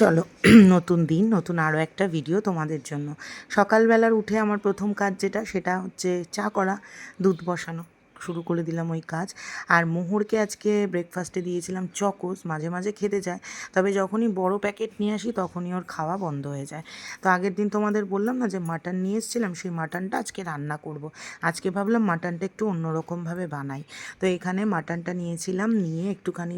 চলো, নতুন দিন, নতুন আরও একটা ভিডিও তোমাদের জন্য। সকালবেলার উঠে আমার প্রথম কাজ যেটা, সেটা হচ্ছে চা করা, দুধ বসানো। শুরু করে দিলাম ওই কাজ। আর মোহরকে আজকে ব্রেকফাস্টে দিয়েছিলাম চকোস, মাঝে মাঝে খেতে যায়। তবে যখনই বড় প্যাকেট নিয়ে আসি, তখনই ওর খাওয়া বন্ধ হয়ে যায়। তো আগের দিন তোমাদের বললাম না যে মাটন নিয়ে এসেছিলাম, সেই মাটনটা আজকে রান্না করব। আজকে ভাবলাম মাটনটা একটু অন্যরকমভাবে বানাই। তো এখানে মাটনটা নিয়েছিলাম, নিয়ে একটুখানি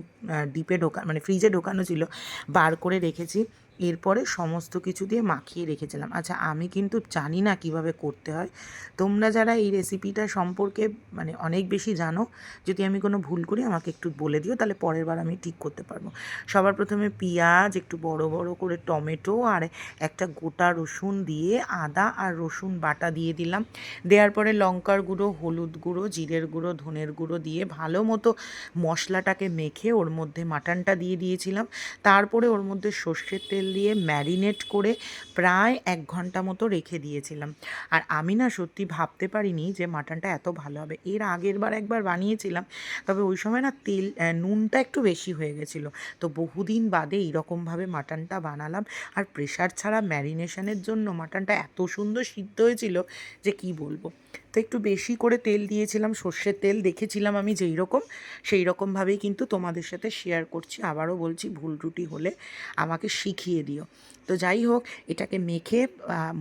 ডিপে ঢোকা মানে ফ্রিজে ঢোকানো ছিল, বার করে রেখেছি। এরপরে সমস্ত কিছু দিয়ে মাখিয়ে রেখেছিলাম। আচ্ছা আমি কিন্তু জানি না কীভাবে করতে হয়। তোমরা যারা এই রেসিপিটা সম্পর্কে মানে অনেক বেশি জানো, যদি আমি কোনো ভুল করি, আমাকে একটু বলে দিও, তাহলে পরের বার আমি ঠিক করতে পারব। সবার প্রথমে পেঁয়াজ, একটু বড় বড় করে টমেটো আর একটা গোটা রসুন দিয়ে আদা আর রসুন বাটা দিয়ে দিলাম। দেওয়ার পরে লঙ্কার গুঁড়ো, হলুদ গুঁড়ো, জিরের গুঁড়ো, ধনের গুঁড়ো দিয়ে ভালো মতো মশলাটাকে মেখে ওর মধ্যে মাটনটা দিয়ে দিয়েছিলাম। তারপরে ওর মধ্যে সর্ষের তেল দিয়ে ম্যারিনেট করে প্রায় এক ঘণ্টা মতো রেখে দিয়েছিলাম। আর আমি না সত্যি ভাবতে পারিনি যে মাটনটা এত ভালো হবে। এর আগের বার একবার বানিয়েছিলাম, তবে ওই সময় না তেল নুনটা একটু বেশি হয়ে গেছিল। তো বহুদিন বাদে এইরকমভাবে মাটনটা বানালাম। আর প্রেশার ছাড়া ম্যারিনেশনের জন্য মাটনটা এত সুন্দর সিদ্ধ হয়েছিল যে কি বলব? তো একটু বেশি করে তেল দিয়েছিলাম, সর্ষের তেল দেখেছিলাম আমি যেই রকম, সেই রকমভাবেই কিন্তু তোমাদের সাথে শেয়ার করছি। আবারও বলছি, ভুল রুটি হলে আমাকে শিখিয়ে দিও। তো যাই হোক, এটাকে মেখে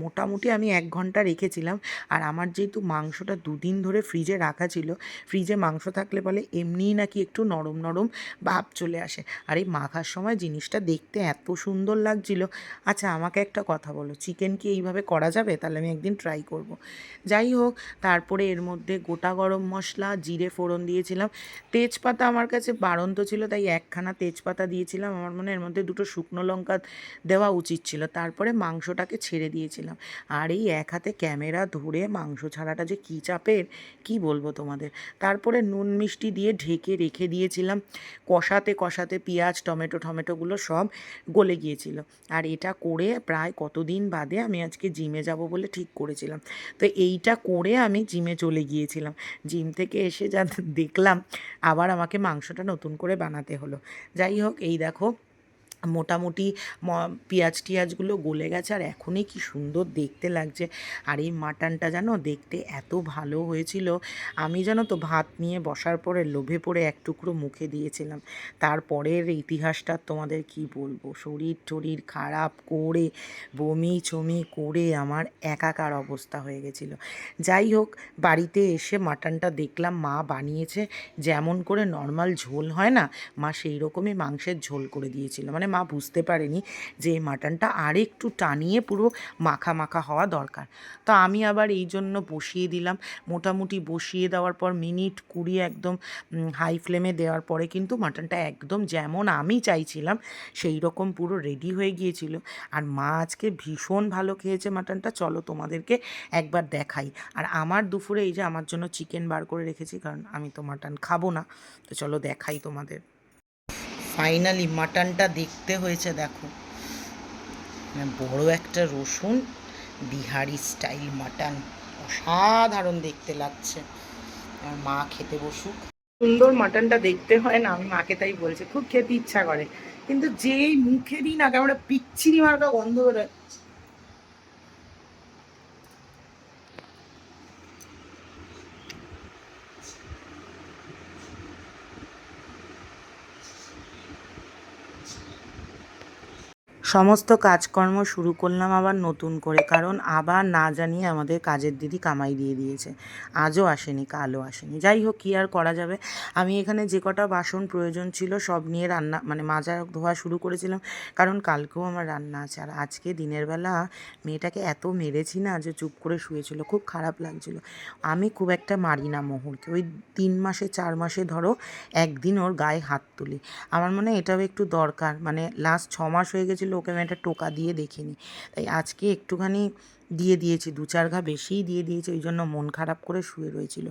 মোটামুটি আমি এক ঘণ্টা রেখেছিলাম। আর আমার যেহেতু মাংসটা দুদিন ধরে ফ্রিজে রাখা ছিল ফ্রিজে মাংস থাকলে বলে এমনিই নাকি একটু নরম নরম ভাব চলে আসে। আর এই মাখার সময় জিনিসটা দেখতে এত সুন্দর লাগছিল। আচ্ছা আমাকে একটা কথা বলো চিকেন কি এইভাবে করা যাবে? তাহলে আমি একদিন ট্রাই করব। যাই হোক তারপরে এর মধ্যে গোটা গরম মশলা, জিরে ফোড়ন দিয়েছিলাম। তেজপাতা আমার কাছে বাড়ন্ত ছিল, তাই একখানা তেজপাতা দিয়েছিলাম। আমার মনে এর মধ্যে দুটো শুকনো লঙ্কা দেওয়া উচিত ছিল। তারপরে মাংসটাকে ছেড়ে দিয়েছিলাম। আর এই এক হাতে ক্যামেরা ধরে মাংস ছাড়াটা যে কী চাপের, কি বলব তোমাদের? তারপরে নুন মিষ্টি দিয়ে ঢেকে রেখে দিয়েছিলাম। কষাতে কষাতে পেঁয়াজ, টমেটো, টমেটোগুলো সব গলে গিয়েছিল। আর এটা করে প্রায় কতদিন বাদে আমি আজকে জিমে যাব বলে ঠিক করেছিলাম। তো এইটা করে আমি জিমে চলে গিয়েছিলাম। জিম থেকে এসে যা দেখলাম, আবার আমাকে মাংসটা নতুন করে বানাতে হলো। যাই হোক, এই দেখো মোটামুটি পেঁয়াজ টিয়াজগুলো গলে গেছে আর এখনই কি সুন্দর দেখতে লাগছে। আর এই মাটনটা জানো দেখতে এত ভালো হয়েছিল। আমি জানো তো ভাত নিয়ে বসার পরে লোভে পড়ে এক টুকরো মুখে দিয়েছিলাম। তারপরের ইতিহাসটা তোমাদের কি বলব? শরীর টরীর খারাপ করে, বমি চমি করে আমার একাকার অবস্থা হয়ে গেছিল। যাই হোক, বাড়িতে এসে মাটনটা দেখলাম, মা বানিয়েছে। যেমন করে নর্মাল ঝোল হয় না, মা সেই রকমই মাংসের ঝোল করে দিয়েছিল। মানে মা বুঝতে পারেনি যে এই মাটনটা আরেকটু টানিয়ে পুরো মাখা মাখা হওয়া দরকার। তো আমি আবার এই জন্য বসিয়ে দিলাম। মোটামুটি বসিয়ে দেওয়ার পর মিনিট কুড়ি একদম হাই ফ্লেমে দেওয়ার পরে কিন্তু মাটনটা একদম যেমন আমি চাইছিলাম সেই রকম পুরো রেডি হয়ে গিয়েছিল। আর মা আজকে ভীষণ ভালো খেয়েছে মাটনটা। চলো তোমাদেরকে একবার দেখাই। আর আমার দুপুরে এই যে আমার জন্য চিকেন বার করে রেখেছি, কারণ আমি তো মাটন খাব না। তো চলো দেখাই তোমাদের। ফাইনালি মাটনটা দেখতে হয়েছে, দেখো। মানে বড় একটা রসুন, বিহারি স্টাইল মাটন অসাধারণ দেখতে লাগছে। আর মা খেতে বসুক। সুন্দর মাটনটা দেখতে হয় না, আমি মাকে তাই বলছি, খুব খেতে ইচ্ছা করে। কিন্তু যেই মুখে দিই না কেমন পিচ্ছিরি মার্কা গন্ধ বেরোয়। সমস্ত কাজকর্ম শুরু করলাম আবার নতুন করে, কারণ আবার না জানিয়ে আমাদের কাজের দিদি কামাই দিয়ে দিয়েছে। আজও আসেনি, কালও আসেনি। যাই হোক, কী আর করা যাবে? আমি এখানে যে কটা বাসন প্রয়োজন ছিল সব নিয়ে রান্না মানে মাজা ধোয়া শুরু করেছিলাম, কারণ কালকেও আমার রান্না আছে। আর আজকে দিনের বেলা মেয়েটাকে এত মেরেছি না যে চুপ করে শুয়েছিল, খুব খারাপ লাগছিল। আমি খুব একটা মারি না মোহরকে। ওই তিন মাসে, চার মাসে ধরো একদিন ওর গায়ে হাত তুলি। আমার মনে হয় এটাও একটু দরকার। মানে লাস্ট ছ মাস হয়ে গেছিল ওকে আমি একটা টোকা দিয়ে দেখিনি। তাই আজকে একটুখানি দিয়ে দিয়েছি, দু চার ঘা বেশিই দিয়ে দিয়েছি, ওই জন্য মন খারাপ করে শুয়ে রয়েছিল।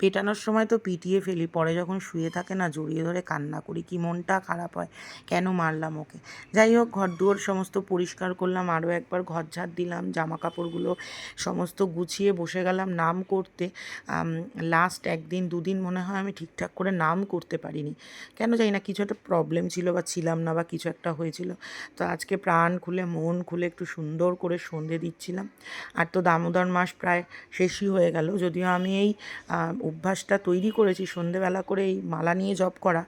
পেটানোর সময় তো পিটিয়ে ফেলি, পরে যখন শুয়ে থাকে না, জড়িয়ে ধরে কান্না করি, কি মনটা খারাপ হয়, কেন মারলাম ওকে? যাই হোক ঘর দুয়ার সমস্ত পরিষ্কার করলাম, আরও একবার ঘর ঝাড় দিলাম জামা কাপড়গুলো সমস্ত গুছিয়ে বসে গেলাম নাম করতে। লাস্ট একদিন, দুদিন মনে হয় আমি ঠিকঠাক করে নাম করতে পারিনি। কেন জানি না, কিছু একটা প্রবলেম ছিল বা ছিলাম না বা কিছু একটা হয়েছিল। তো আজকে প্রাণ খুলে, মন খুলে একটু সুন্দর করে সন্ধে দিচ্ছিলাম। আর তো দামোদর মাস প্রায় শেষই হয়ে গেল। যদিও আমি এই অভ্যাসটা তৈরি করেছি, সন্ধেবেলা করে এই মালা নিয়ে জব করা,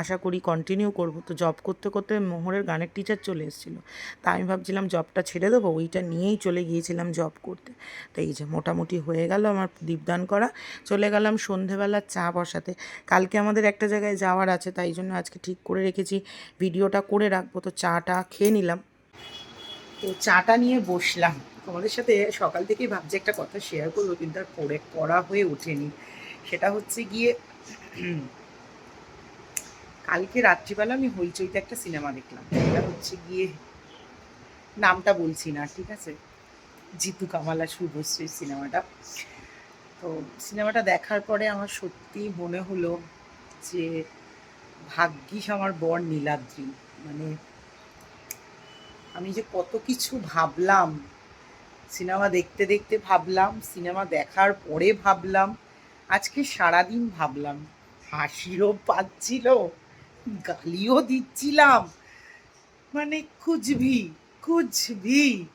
আশা করি কন্টিনিউ করব। তো জব করতে করতে মোহরের গানের টিচার চলে এসেছিল। তা আমি ভাবছিলাম জবটা ছেড়ে দেবো, ওইটা নিয়েই চলে গিয়েছিলাম জব করতে। তো এই যে মোটামুটি হয়ে গেল আমার দীপদান করা। চলে গেলাম সন্ধেবেলা চা বসাতে। কালকে আমাদের একটা জায়গায় যাওয়ার আছে, তাই জন্য আজকে ঠিক করে রেখেছি। ভিডিওটা করে রাখব। তো চাটা খেয়ে নিলাম। তো চাটা নিয়ে বসলাম। তোমাদের সাথে সকাল থেকেই ভাবছি একটা কথা শেয়ার করব, কিন্তু আর পড়ে করা হয়ে ওঠেনি। সেটা হচ্ছে গিয়ে, কালকে রাত্রিবেলা আমি হইচইতে একটা সিনেমা দেখলাম। সেটা হচ্ছে গিয়ে, নামটা বলছি না, ঠিক আছে? জিতু কামালা শুভশ্রীর সিনেমাটা তো সিনেমাটা দেখার পরে আমার সত্যি মনে হলো যে, ভাগ্যিস আমার বর নীলাদ্রি। মানে আমি যে কত কিছু ভাবলাম, সিনেমা দেখতে দেখতে ভাবলাম, সিনেমা দেখার পরে ভাবলাম, আজকে সারাদিন ভাবলাম, হাসিও পাচ্ছিল, গালিও দিচ্ছিলাম মানে কুচবি কুচবি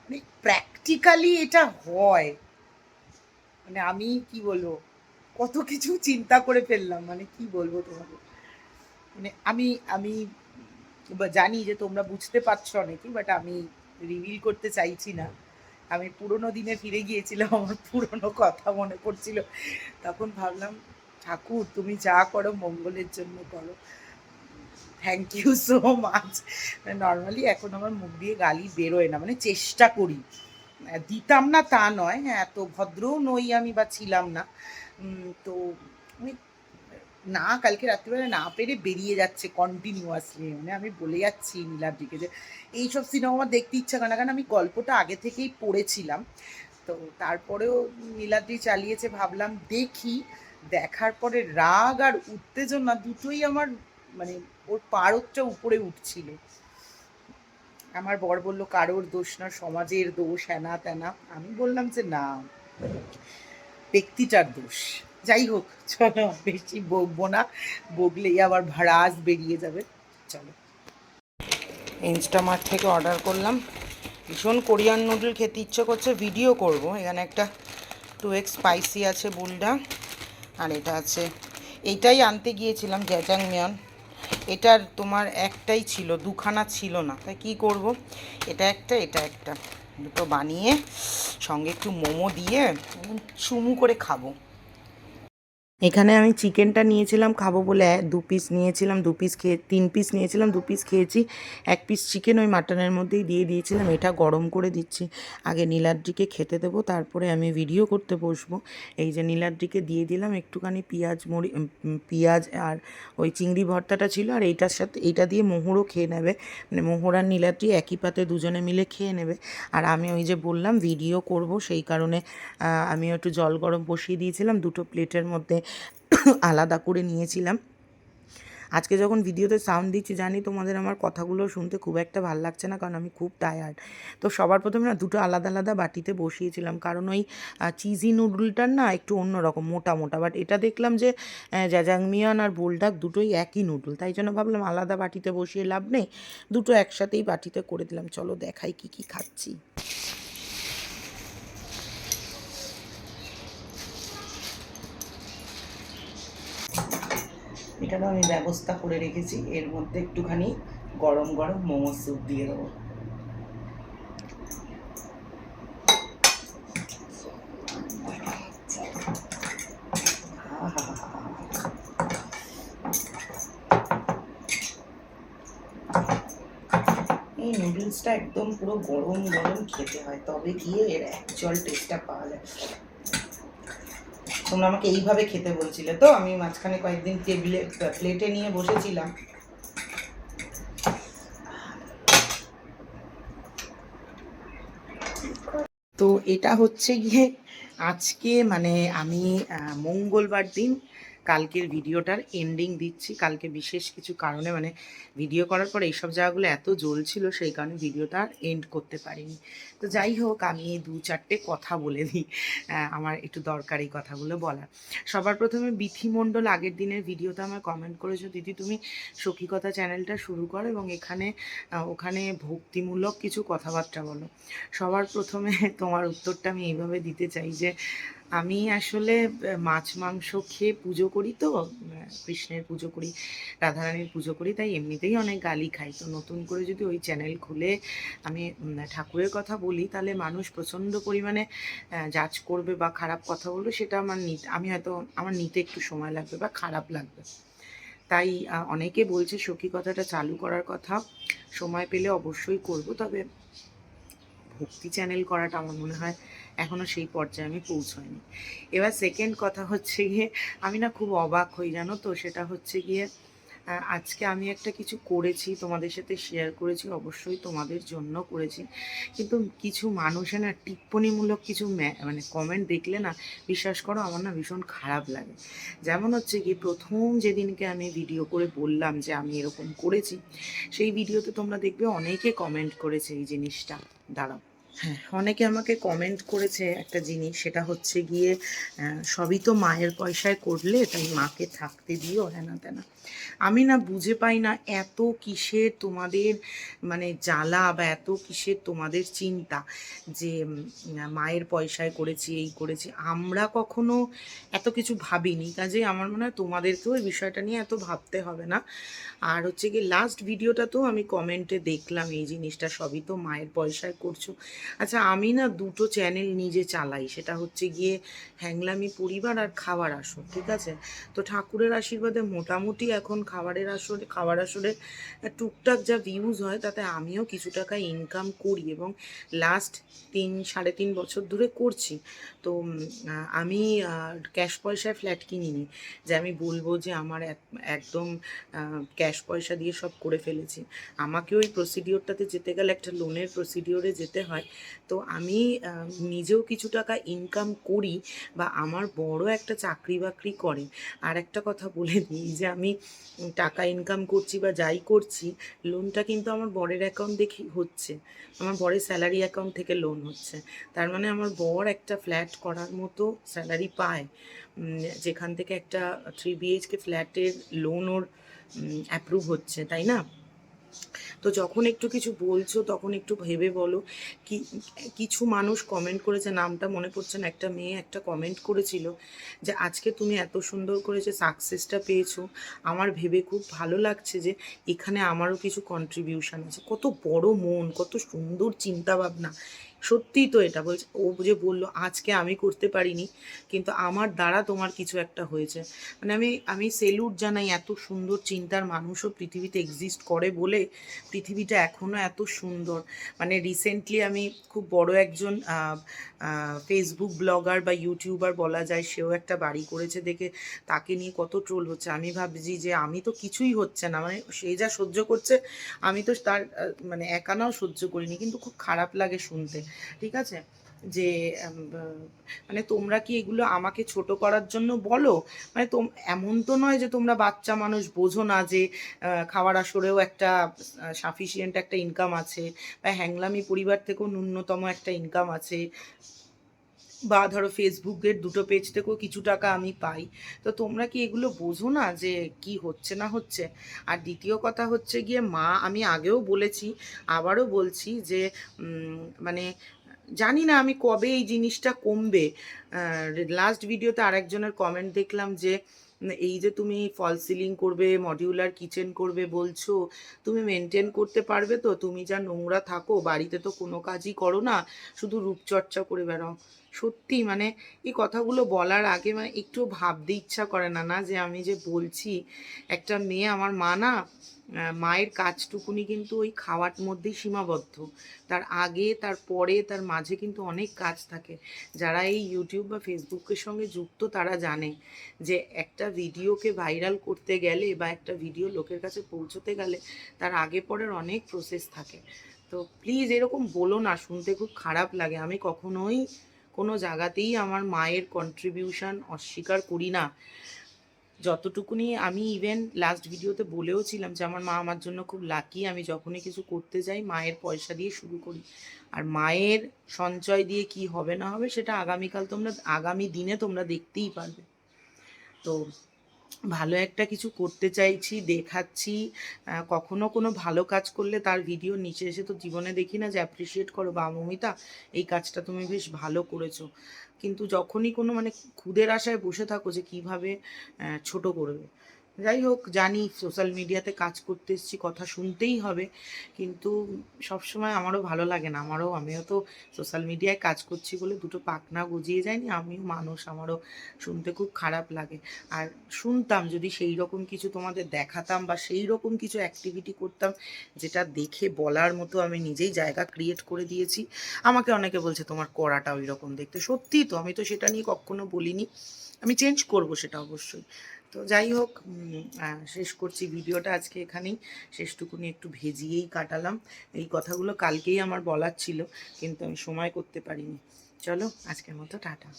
মানে প্র্যাকটিক্যালি এটা হয়। মানে আমি কি বলব, কত কিছু চিন্তা করে ফেললাম মানে কি বলব তোমাকে? মানে আমি আমি জানি যে তোমরা বুঝতে পারছ অনেকেই বাট আমি রিভিল করতে চাইছি না। আমি পুরোনো দিনে ফিরে গিয়েছিলাম, আমার পুরোনো কথা মনে পড়ছিল। তখন ভাবলাম, ঠাকুর, তুমি যা করো মঙ্গলের জন্য করো। Thank you so much normally এখন আমার মুখ দিয়ে গালি বেরোয় না মানে চেষ্টা করি। দিতাম না তা নয় হ্যাঁ এত ভদ্রও নই আমি বা ছিলাম না। তো না, কালকে রাত্রিবেলা না পেরে বেরিয়ে যাচ্ছে কন্টিনিউয়াসলি মানে আমি বলে যাচ্ছি নীলাদ্রিকে যে, এইসব সিনেমা আমার দেখতে ইচ্ছা করে না, কারণ আমি গল্পটা আগে থেকেই পড়েছিলাম। তো তারপরেও নীলাদ্রি চালিয়েছে, ভাবলাম দেখি। দেখার পরে রাগ আর উত্তেজনা দুটোই আমার মানে ওর পারদটা উপরে উঠছিল। আমার বর বলল, কারোর দোষ না, সমাজের দোষ, হ্যানা ত্যানা। আমি বললাম যে, না, ব্যক্তিটার দোষ। যাই হোক, চলো, বেশি বকবো না। বকলেই আবার ভাড়াজ বেরিয়ে যাবে। চলো। ইনস্টামার্ট থেকে অর্ডার করলাম। ভীষণ কোরিয়ান নুডল খেতে ইচ্ছে করছে, ভিডিও করব। এখানে একটা টু এক্স স্পাইসি আছে বুলডা, আর এটা আছে। এইটাই আনতে গিয়েছিলাম, জ্যাজাংমিয়ন। এটার তোমার একটাই ছিল, দুখানা ছিল না। তাই কি করব? এটা একটা এটা একটা। দুটো বানিয়ে, সঙ্গে একটু মোমো দিয়ে চুমু করে খাব। এখানে আমি চিকেনটা নিয়েছিলাম খাব বলে দু পিস নিয়েছিলাম, দু পিস খেয়ে, তিন পিস নিয়েছিলাম, দু পিস খেয়েছি। এক পিস চিকেন ওই মাটনের মধ্যেই দিয়ে দিয়েছিলাম, এটা গরম করে দিচ্ছি। আগে নীলাদ্রিকে খেতে দেবো, তারপরে আমি ভিডিও করতে বসবো। এই যে নীলাদ্রিকে দিয়ে দিলাম একটুখানি পেঁয়াজ মরি পেঁয়াজ আর ওই চিংড়ি ভর্তাটা ছিল, আর এইটার সাথে, এইটা দিয়ে মোহরও খেয়ে নেবে। মানে মোহর আর নীলাদ্রি একই পাতে দুজনে মিলে খেয়ে নেবে। আর আমি ওই যে বললাম ভিডিও করব, সেই কারণে আমি একটু জল গরম বসিয়ে দিয়েছিলাম, দুটো প্লেটের মধ্যে আলাদা করে নিয়েছিলাম। আজকে যখন ভিডিওতে সাউন্ড দিচ্ছি, জানি তোমাদের আমার কথাগুলো শুনতে খুব একটা ভালো লাগছে না, কারণ আমি খুব টায়ার্ড তো সবার প্রথমে না দুটো আলাদা আলাদা বাটিতে বসিয়েছিলাম, কারণ ওই চিজি নুডলটার না একটু অন্যরকম মোটা মোটা। বাট এটা দেখলাম যে জ্যাজাংমিয়ান আর বোলডাক দুটোই একই নুডল তাই জন্য ভাবলাম আলাদা বাটিতে বসিয়ে লাভ নেই, দুটো একসাথেই বাটিতে করে দিলাম। চলো দেখাই কি কি খাচ্ছি। এটারও আমি ব্যবস্থা করে রেখেছি। এর মধ্যে একটুখানি গরম গরম মোমো স্যুপ দিয়ে দেবো। এই নুডলসটা একদম পুরো গরম গরম খেতে হয়, তবে গিয়ে এর অ্যাকচুয়াল টেস্টটা পাওয়া যায়। তোমরা আমাকে এইভাবে খেতে বলছিলে। তো আমি মাঝখানে কয়েকদিন টেবিলে, প্লেটে নিয়ে বসেছিলাম। তো এটা হচ্ছে গিয়ে আজকে মানে আমি মঙ্গলবার দিন কালকের ভিডিওটার এন্ডিং দিচ্ছি। কালকে বিশেষ কিছু কারণে মানে ভিডিও করার পর এইসব জায়গাগুলো এত জ্বলছিল, সেই কারণে ভিডিওটা এন্ড করতে পারিনি। তো যাই হোক, আমি এই দু চারটে কথা বলে দিই। আমার একটু দরকারি কথাগুলো বলার। সবার প্রথমে বিথিমণ্ডল আগের দিনের ভিডিওতে আমার কমেন্ট করেছ, দিদি, তুমি সখীকতা চ্যানেলটা শুরু করো এবং এখানে ওখানে ভক্তিমূলক কিছু কথাবার্তা বলো। সবার প্রথমে তোমার উত্তরটা আমি এইভাবে দিতে চাই যে আমি আসলে মাছ, মাংস খেয়ে পুজো করি তো কৃষ্ণের পুজো করি, রাধারানীর পুজো করি, তাই এমনিতেই অনেক গালি খাই। তো নতুন করে যদি ওই চ্যানেল খুলে আমি ঠাকুরের কথা বলি, তাহলে মানুষ প্রচণ্ড পরিমাণে জাজ করবে বা খারাপ কথা বলবে, সেটা আমার নিতে, আমি হয়তো, আমার নিতে একটু সময় লাগবে বা খারাপ লাগবে। তাই অনেকে বলছে সখী কথাটা চালু করার কথা, সময় পেলে অবশ্যই করব, তবে ভক্তি চ্যানেল করাটা আমার মনে হয় এখনও সেই পর্যায়ে আমি পৌঁছয়নি এবার সেকেন্ড কথা হচ্ছে গিয়ে, আমি না খুব অবাক হই জানো তো, সেটা হচ্ছে গিয়ে আজকে আমি একটা কিছু করেছি, তোমাদের সাথে শেয়ার করেছি, অবশ্যই তোমাদের জন্য করেছি। কিন্তু কিছু মানুষে না টিপ্পণীমূলক কিছু মানে কমেন্ট দেখলে না, বিশ্বাস করো আমার না ভীষণ খারাপ লাগে। যেমন হচ্ছে কি, প্রথম যেদিনকে আমি ভিডিও করে বললাম যে আমি এরকম করেছি, সেই ভিডিওতে তোমরা দেখবে অনেকে কমেন্ট করেছে এই জিনিসটা। দাঁড়াও। হ্যাঁ অনেকে আমাকে কমেন্ট করেছে একটা জিনিস, সেটা হচ্ছে গিয়ে সবই তো মায়ের পয়সায় করলে, তাই মাকে থাকতে দিও হ্যানা তেনা আমি না বুঝে পাই না এত কিসের তোমাদের মানে জ্বালা বা এত কিসের তোমাদের চিন্তা যে মায়ের পয়সায় করেছি, এই করেছি। আমরা কখনো এত কিছু ভাবিনি, কাজে আমার মনে হয় তোমাদেরকেও এই বিষয়টা নিয়ে এত ভাবতে হবে না। আর হচ্ছে কি লাস্ট ভিডিওটাতেও আমি কমেন্টে দেখলাম, এই জিনিসটা সবই তো মায়ের পয়সায় করছ। আচ্ছা আমি না দুটো চ্যানেল নিজে চালাই। সেটা হচ্ছে গিয়ে হ্যাংলামি পরিবার আর খাবার আসর, ঠিক আছে? তো ঠাকুরের আশীর্বাদে মোটামুটি এখন খাবারের আসরে খাবার আসরে টুকটাক যা ভিউজ হয়, তাতে আমিও কিছু টাকা ইনকাম করি এবং লাস্ট তিন, সাড়ে তিন বছর ধরে করছি। তো আমি ক্যাশ পয়সায় ফ্ল্যাট কিনিনি। যে আমি বলব যে আমার এক- একদম ক্যাশ পয়সা দিয়ে সব করে ফেলেছি। আমাকে ওই প্রসিডিওরটাতে যেতে গেলে একটা লোনের প্রসিডিওরে যেতে হয়। তো আমি নিজেও কিছু টাকা ইনকাম করি বা আমার বড় একটা চাকরি বাকরি করে। আর একটা কথা বলে দিই যে, আমি টাকা ইনকাম করছি বা যাই করছি লোনটা কিন্তু আমার বরের অ্যাকাউন্ট দেখি হচ্ছে। আমার বরের স্যালারি অ্যাকাউন্ট থেকে লোন হচ্ছে। তার মানে আমার বর একটা ফ্ল্যাট করার মতো স্যালারি পায়। যেখান থেকে একটা থ্রি বিএইচকে ফ্ল্যাটের লোন ওর অ্যাপ্রুভ হচ্ছে, তাই না? তো যখন একটু কিছু বলছো, তখন একটু ভেবে বলো। কি, কিছু মানুষ কমেন্ট করেছে নামটা মনে পড়ছে না, একটা মেয়ে একটা কমেন্ট করেছিল যে, আজকে তুমি এত সুন্দর করে যে সাকসেসটা পেয়েছ, আমার ভেবে খুব ভালো লাগছে যে, এখানে আমারও কিছু কন্ট্রিবিউশন আছে। কত বড় মন, কত সুন্দর চিন্তা ভাবনা সত্যিই তো এটা বলছে। ও যে বলল, আজকে আমি করতে পারিনি, কিন্তু আমার দ্বারা তোমার কিছু একটা হয়েছে। মানে আমি আমি সেলুট জানাই এত সুন্দর চিন্তার মানুষও পৃথিবীতে এক্সিস্ট করে বলে পৃথিবীটা এখনও এত সুন্দর। মানে রিসেন্টলি আমি খুব বড় একজন ফেসবুক ব্লগার বা ইউটিউবার বলা যায়, সেও একটা বাড়ি করেছে দেখে তাকে নিয়ে কত ট্রোল হচ্ছে। আমি ভাবছি যে আমি তো কিছুই হচ্ছে না মানে সে যা সহ্য করছে, আমি তো তার মানে একানাও সহ্য করিনি, কিন্তু খুব খারাপ লাগে শুনতে। ঠিক আছে? যে মানে তোমরা কি এগুলো আমাকে ছোট করার জন্য বলো? মানে তোম, এমন তো নয় যে তোমরা বাচ্চা মানুষ বোঝো না যে খাওয়ার আসরেও একটা সাফিসিয়েন্ট একটা ইনকাম আছে বা হ্যাংলামি পরিবার থেকেও ন্যূনতম একটা ইনকাম আছে। বা ধরো ফেসবুকের দুটো পেজ থেকেও কিছু টাকা আমি পাই। তো তোমরা কি এগুলো বোঝো না যে কি হচ্ছে না হচ্ছে? আর দ্বিতীয় কথা হচ্ছে গিয়ে, মা, আমি আগেও বলেছি, আবারও বলছি যে মানে জানি না আমি কবে এই জিনিসটা কমবে। লাস্ট ভিডিওতে আরেকজনের কমেন্ট দেখলাম যে এই যে তুমি ফল সিলিং করবে মডিউলার কিচেন করবে বলছো, তুমি মেনটেন করতে পারবে তো? তুমি যা নোংরা থাকো, বাড়িতে তো কোনো কাজই করো না, শুধু রূপচর্চা করে বেড়াও। সত্যি মানে এই কথাগুলো বলার আগে মানে একটু ভাবতে ইচ্ছা করে না না যে আমি যে বলছি, একটা মেয়ে আমার মা না মায়ের কাজটুকুনি কিন্তু ওই খাওয়ার মধ্যেই সীমাবদ্ধ। তার আগে, তার পরে, তার মাঝে কিন্তু অনেক কাজ থাকে। যারা এই ইউটিউব বা ফেসবুকের সঙ্গে যুক্ত তারা জানে যে একটা ভিডিওকে ভাইরাল করতে গেলে বা একটা ভিডিও লোকের কাছে পৌঁছতে গেলে তার আগে পরের অনেক প্রসেস থাকে। তো প্লিজ এরকম বলো না, শুনতে খুব খারাপ লাগে। আমি কখনোই কোনো জায়গাতেই আমার মায়ের কন্ট্রিবিউশন অস্বীকার করি না। যতটুকুনি আমি ইভেন লাস্ট ভিডিওতে বলেও ছিলাম যে আমার মা আমার জন্য খুব লাকি আমি যখনই কিছু করতে যাই, মায়ের পয়সা দিয়ে শুরু করি। আর মায়ের সঞ্চয় দিয়ে কি হবে না হবে সেটা আগামীকাল তোমরা, আগামী দিনে তোমরা দেখতেই পারবে। তো ভালো একটা কিছু করতে চাইছি, দেখাচ্ছি কখনো কোনো ভালো কাজ করলে তার ভিডিও নিচে এসে তো জীবনে দেখি না যে অ্যাপ্রিসিয়েট করো বা, মমিতা, এই কাজটা তুমি বেশ ভালো করেছ। কিন্তু যখনই কোনো মানে খুদের আশায় বসে থাকো যে কীভাবে ছোট করবে। যাই হোক, জানি সোশ্যাল মিডিয়াতে কাজ করতে এসেছি, কথা শুনতেই হবে। কিন্তু সবসময় আমারও ভালো লাগে না, আমারও, আমিও তো সোশ্যাল মিডিয়ায় কাজ করছি বলে দুটো পাকনা গজিয়ে যায়নি, আমিও মানুষ, আমারও শুনতে খুব খারাপ লাগে। আর শুনতাম, যদি সেই রকম কিছু তোমাদের দেখাতাম বা সেই রকম কিছু অ্যাক্টিভিটি করতাম, যেটা দেখে বলার মতো আমি নিজেই জায়গা ক্রিয়েট করে দিয়েছি, আমাকে অনেকে বলছে, তোমার করাটা ওই রকম দেখতে। সত্যিই তো, আমি তো সেটা নিয়ে কখনো বলিনি। আমি চেঞ্জ করব সেটা অবশ্যই। তো যাই হোক শেষ করছি ভিডিওটা আজকে এখানেই। শেষটুকুনি একটু ভেজিয়েই কাটালাম। এই কথাগুলো কালকেই আমার বলার ছিল, কিন্তু আমি সময় করতে পারিনি। চলো, আজকের মতো টাটা।